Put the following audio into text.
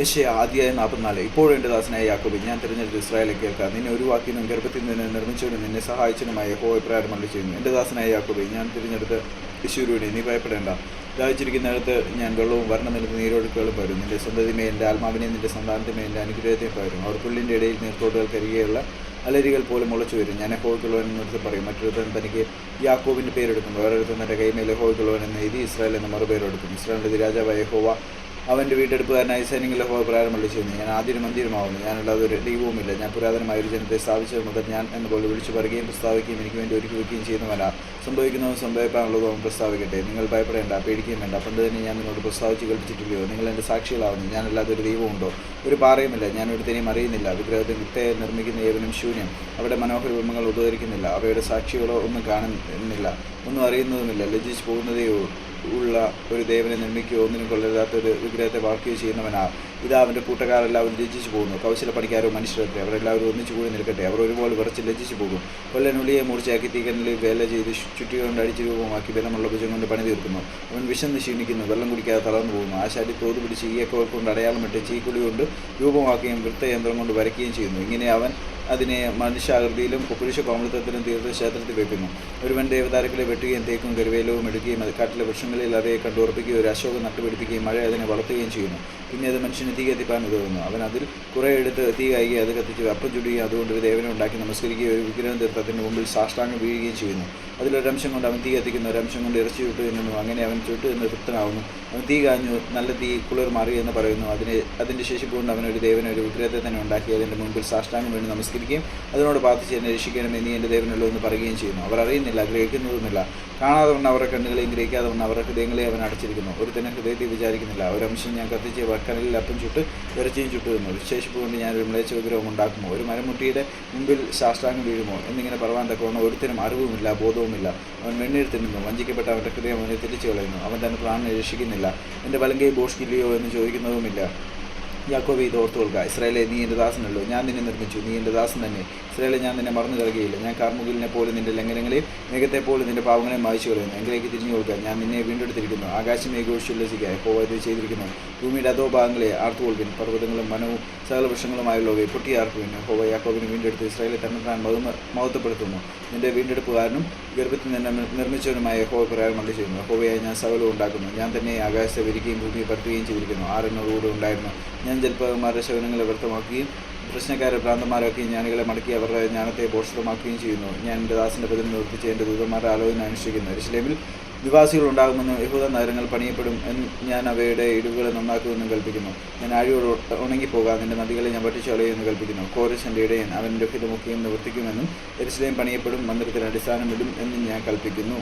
യശയ ആദ്യായ നാൽപ്പത്തിനാല്. ഇപ്പോഴും എന്റെ ദാസനായ യാക്കോബി ഞാൻ തിരഞ്ഞെടുത്ത് ഇസ്രായേലെ കേൾക്കാം. നിന്നെ ഒരു വാക്കിനും ഗർഭത്തിൽ നിന്ന് നിർമ്മിച്ചവനും നിന്നെ സഹായിച്ചതുമായ ഹോ മള്ളി ചെയ്യുന്നു എന്റെ ദാസനായ യാക്കോബി ഞാൻ തിരഞ്ഞെടുത്ത് യശൂരുവിനെ നീ ഭയപ്പെടേണ്ട. ദാഹിച്ചിരിക്കുന്നിടത്ത് ഞാൻ വെള്ളവും വരണം നിലത്ത് നീരൊഴുക്കുകളും പകരും നിന്റെ സ്വന്തതിമേ എന്റെ ആത്മാവിനെ നിന്റെ സന്താനത്തിമേ എന്റെ അനുഗ്രഹത്തെ പകരും അവർ പുല്ലിന്റെ ഇടയിൽ നീർത്തോട്ടുകൾ കരികയുള്ള അലരികൾ പോലും മുളച്ചു വരും. ഞാൻ ഹോയ്ക്കുള്ളവൻ നിർത്തി പറയും. മറ്റൊരുത്തൻ തനിക്ക് യാക്കോബിന്റെ പേരെടുക്കുന്നു. വേറൊരുത്തൻ തന്റെ കൈമേലെ ഹോയ്ക്കുള്ളവൻ എന്ന് എഴുതി ഇസ്രായേൽ എന്ന മറുപേരെടുക്കും ഇസ്രായേലിന്റെ രാജാവായ ഹോവ അവന്റെ വീണ്ടെടുപ്പുകാരനായി സൈന്യങ്ങളിലെ ഹോവ പ്രാരംഭം ചെയ്യുന്നു ഞാൻ ആദ്യം മന്ദിരമാവുന്നു. ഞാനുള്ളത് ഒരു ദൈവവുമില്ല. ഞാൻ പുരാതനമായ ഒരു ജനത്തെ സ്ഥാപിച്ചത് മുതൽ ഞാൻ എന്നപോലെ വിളിച്ചു പറയുകയും പ്രസ്താവിക്കുകയും എനിക്ക് വേണ്ടി ഒരുക്കി വയ്ക്കുകയും ചെയ്യുന്നവല്ല സംഭവിക്കുന്നതും സംഭവിക്കാനുള്ളതും പ്രസ്താവിക്കട്ടെ. നിങ്ങൾ ഭയപ്പെടേണ്ട പേടിക്കുകയും വേണ്ട. പണ്ട് തന്നെ ഞാൻ നിങ്ങളോട് പ്രസ്താവിച്ച് കൽപ്പിച്ചിട്ടില്ലയോ നിങ്ങൾ എന്റെ സാക്ഷികളാവുന്നു. ഞാനല്ലാതെ ഒരു ദൈവമുണ്ടോ ഒരു പാറയുമില്ല. ഞാൻ ഒരുത്തനെയും അറിയുന്നില്ല. വിഗ്രഹത്തെ വിത്തയെ നിർമ്മിക്കുന്ന ഏവനും ശൂന്യം. അവിടെ മനോഹര ബിംബങ്ങൾ ഉപകരിക്കുന്നില്ല അവയുടെ സാക്ഷികളോ ഒന്നും കാണുന്നില്ല. ഒന്നും അറിയുന്നതുമില്ല. ലജ്ജിച്ച് പോകുന്നതേ ഉള്ള ഒരു ദേവനെ നിർമ്മിക്കുകയോ ഒന്നിനും കൊള്ളരുതാത്ത ഒരു വിഗ്രഹത്തെ വാർക്കുകയോ ചെയ്യുന്നവനാ. ഇതാ അവന്റെ കൂട്ടക്കാരെല്ലാവരും ലജ്ജിച്ചു പോകുന്നു. കൗശല പണിക്കാരോ മനുഷ്യരത്തെ അവരെല്ലാവരും ഒന്നിച്ചു കൂടി നിൽക്കട്ടെ. അവർ ഒരുപോലെ വിറച്ച് ലജ്ജിച്ചു പോകും കൊല്ലനുള്ളിയെ മൂർച്ചയാക്കി തീക്കനലിൽ വേല ചെയ്ത് ചുറ്റികൊണ്ട് അടിച്ചു രൂപമാക്കി ബലമുള്ള ഭുജം കൊണ്ട് പണി തീർക്കുന്നു. അവൻ വിശന്ന് ക്ഷീണിക്കുന്നു. വെള്ളം കുടിക്കാതെ തളർന്നു പോകുന്നു. ആശാരി തോത് പിടിച്ച് ഈയക്കോൾ കൊണ്ട് അടയാളമിട്ട് ചീക്കുളി കൊണ്ട് രൂപമാക്കുകയും വൃത്തയന്ത്രം കൊണ്ട് വരയ്ക്കുകയും ചെയ്യുന്നു. ഇങ്ങനെ അവൻ അതിനെ മനുഷ്യാകൃതിയിലും പുരുഷ കോമളത്വത്തിലും തീർത്ത് ക്ഷേത്രത്തിൽ വെക്കുന്നു. ഒരുവൻ ദേവതാരക്കളെ വെട്ടുകയും തേക്കും കരുവേലവും എടുക്കുകയും അത് കാട്ടിലെ വൃക്ഷങ്ങളിൽ അവയെ കണ്ടുറപ്പിക്കുകയും ഒരു അശോകം നട്ടുപിടിപ്പിക്കുകയും മഴ അതിനെ വളർത്തുകയും ചെയ്യുന്നു. പിന്നെ അത് മനുഷ്യന് തീ കത്തിപ്പാൻ ഉതകുന്നു. അവൻ അതിൽ കുറേ എടുത്ത് തീ കായി അത് കത്തിച്ച് അപ്പം ചുടുകയും അതുകൊണ്ട് ഒരു ദേവനെ ഉണ്ടാക്കി നമസ്കരിക്കുകയും ഒരു വിഗ്രഹം തീർത്ത് അതിന്റെ മുമ്പിൽ സാഷ്ടാംഗം വീഴുകയും ചെയ്യുന്നു. അതിലൊരംശം കൊണ്ട് അവൻ തീ കത്തിക്കുന്നു. ഒരംശം കൊണ്ട് ഇറച്ചി ചുട്ടു തിന്നുന്നു. അങ്ങനെ അവൻ ചുട്ടു നിന്ന് തൃപ്തനാവുന്നു. അവൻ തീ കാഞ്ഞു. നല്ല തീ കുളിർ മാറി എന്ന് പറയുന്നു. അതിന് അതിന്റെ ശേഷിപ്പ് കൊണ്ട് അവൻ ഒരു ദേവനെ ഒരു വിഗ്രഹത്തെ തന്നെ ഉണ്ടാക്കി അതിന്റെ മുമ്പിൽ സാഷ്ടാംഗം വേണ്ടി നമസ്കരിക്കുകയും അതിനോട് പ്രാർത്ഥിച്ച് എന്നെ രക്ഷിക്കണമെന്ന് നീ എന്റെ ദൈവനല്ലോ എന്ന് പറയുകയും ചെയ്യുന്നു. അവർ അറിയുന്നില്ല ഗ്രഹിക്കുന്നതുമില്ല. കാണാതെ വന്ന അവരുടെ കണ്ണുകളെയും ഗ്രഹിക്കാതെ വന്ന അവരുടെ ഹൃദയങ്ങളെ അവൻ അടച്ചിരിക്കുന്നു. ഒരു തന്നെ ഹൃദയത്തിൽ വിചാരിക്കുന്നില്ല. ഒരു അംശം ഞാൻ കത്തിച്ച് വക്കനലിൽ അപ്പം ചുട്ട് ഇറച്ചിയും ചുട്ടു തന്നു വിശേഷിപ്പ് കൊണ്ട് ഞാൻ ഒരു വിഗ്രഹം ഉണ്ടാക്കുമോ? ഒരു മരമുട്ടിയുടെ മുമ്പിൽ ശാസ്ത്രാംഗം വീഴുമോ? എന്നിങ്ങനെ പറവാൻ തക്കവണ്ണം ഒരുത്തിനും അറിവുമില്ല ബോധവുമില്ല. അവൻ വെണ്ണീർ തിന്നുന്നു വഞ്ചിക്കപ്പെട്ട അവന്റെ ഹൃദയം അവനെ തിരിച്ചു കളയുന്നു. അവൻ തന്റെ പ്രാണനെ രക്ഷിക്കുന്നില്ല. എന്റെ വലങ്കൈ ബോഷ്കില്ലയോ എന്ന് ചോദിക്കുന്നതുമില്ല. യാക്കോബെ ഇത് ഓർത്തു കൊടുക്കുക ഇസ്രായേലെ നീ എന്റെ ദാസനല്ലോ. ഞാൻ നിന്നെ നിർമ്മിച്ചു. നീ എന്റെ ദാസൻ തന്നെ. ഇസ്രായേലെ ഞാൻ നിന്നെ മറന്നു കളയുകയില്ല. ഞാൻ കാർമുകിലിനെ പോലെ നിന്റെ ലംഘനങ്ങളെയും മേഘത്തെ പോലെ നിന്റെ പാവങ്ങളെയും മായിച്ചു കളയുന്നു. എങ്കിലേക്ക് തിരിഞ്ഞു കൊടുക്കുക ഞാൻ നിന്നെ വീണ്ടെടുത്തിരിക്കുന്നു. ആകാശമേ ഘോഷിച്ചുല്ലസിക്കുക എപ്പോൾ ഇത് ചെയ്തിരിക്കുന്നു. ഭൂമിയുടെ അതോ ഭാഗങ്ങളെ ആർത്തുകൊള്ളുവിൻ. പർവതങ്ങളും മനവും സകല വൃക്ഷങ്ങളുമായുള്ളവയെ പൊട്ടിയാർക്കുവിൻ. ഹോവ യാക്കോബിനെ വീണ്ടെടുത്ത് ഇസ്രായേലെ തന്നെ താൻ മഹത്വ മഹത്വപ്പെടുത്തുന്നു. നിന്റെ വീണ്ടെടുപ്പുകാരനും ഗർഭത്തിൽ നിന്നെ നിർമ്മിച്ചവനുമായ ഹോവ പ്രകാരം മള്ളി ചെയ്യുന്നു. ഹോവയായി ഞാൻ സകലവും ഉണ്ടാക്കുന്നു. ഞാൻ തന്നെ ആകാശത്തെ വിരിക്കുകയും ഭൂമിയെ പരത്തുകയും ചെയ്തിരിക്കുന്നു. ആരെന്നോടുകൂടെ ഉണ്ടായിരുന്നു. ഞാൻ ജൽപ്പകന്മാരുടെ ശകനങ്ങളെ വ്യക്തമാക്കുകയും പ്രശ്നക്കാരെ ഭ്രാന്തന്മാരാക്കുകയും ജ്ഞാനികളെ മടക്കി അവരുടെ ജ്ഞാനത്തെ പോഷിതമാക്കുകയും ചെയ്യുന്നു. ഞാൻ എന്റെ ദാസിന്റെ പതിൽ നിവർത്തിച്ച് എന്റെ ദൂതന്മാരുടെ ആലോചന അനുഷ്ഠിക്കുന്നു. ഇസ്ലേമിൽ നിവാസികൾ ഉണ്ടാകുമെന്നും യഹൂദ നഗരങ്ങൾ പണിയപ്പെടും എന്ന് ഞാൻ അവയുടെ ഇടിവുകളെ നന്നാക്കുമെന്നും കൽപ്പിക്കുന്നു. ഞാൻ ആഴിയോട് ഉണങ്ങിപ്പോകാം. നിന്റെ നദികളെ ഞാൻ പട്ടിച്ചളയുമെന്ന് കൽപ്പിക്കുന്നു. കോരശന്റെ ഇടയൻ. അവൻ രഹിതമൊക്കെയും നിവർത്തിക്കുമെന്നും എരിശ്ലേം പണിയപ്പെടും. മന്ദിരത്തിന് അടിസ്ഥാനമിടും എന്നും ഞാൻ കൽപ്പിക്കുന്നു.